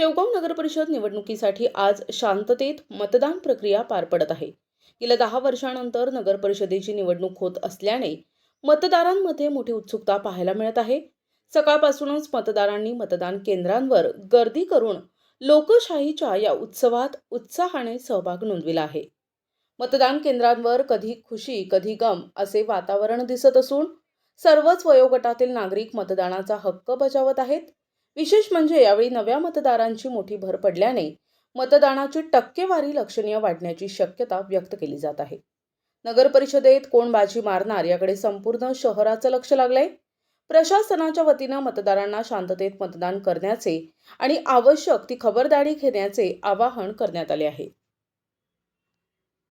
शेवगाव नगरपरिषद निवडणुकीसाठी आज शांततेत मतदान प्रक्रिया पार पडत आहे. गेल्या दहा वर्षानंतर नगरपरिषदेची निवडणूक होत असल्याने मतदारांमध्ये मोठी उत्सुकता पाहायला मिळत आहे. सकाळपासूनच मतदारांनी मतदान केंद्रांवर गर्दी करून लोकशाहीच्या या उत्सवात उत्साहाने सहभाग नोंदविला आहे. मतदान केंद्रांवर कधी खुशी कधी गम असे वातावरण दिसत असून सर्वच वयोगटातील नागरिक मतदानाचा हक्क बजावत आहेत. विशेष म्हणजे यावेळी नव्या मतदारांची मोठी भर पडल्याने मतदानाची टक्केवारी लक्षणीय वाढण्याची शक्यता व्यक्त केली जात आहे. नगर परिषदेत कोण बाजी मारणार याकडे संपूर्ण शहराचं लक्ष लागलंय. प्रशासनाच्या वतीनं मतदारांना शांततेत मतदान करण्याचे आणि आवश्यक ती खबरदारी घेण्याचे आवाहन करण्यात आले आहे.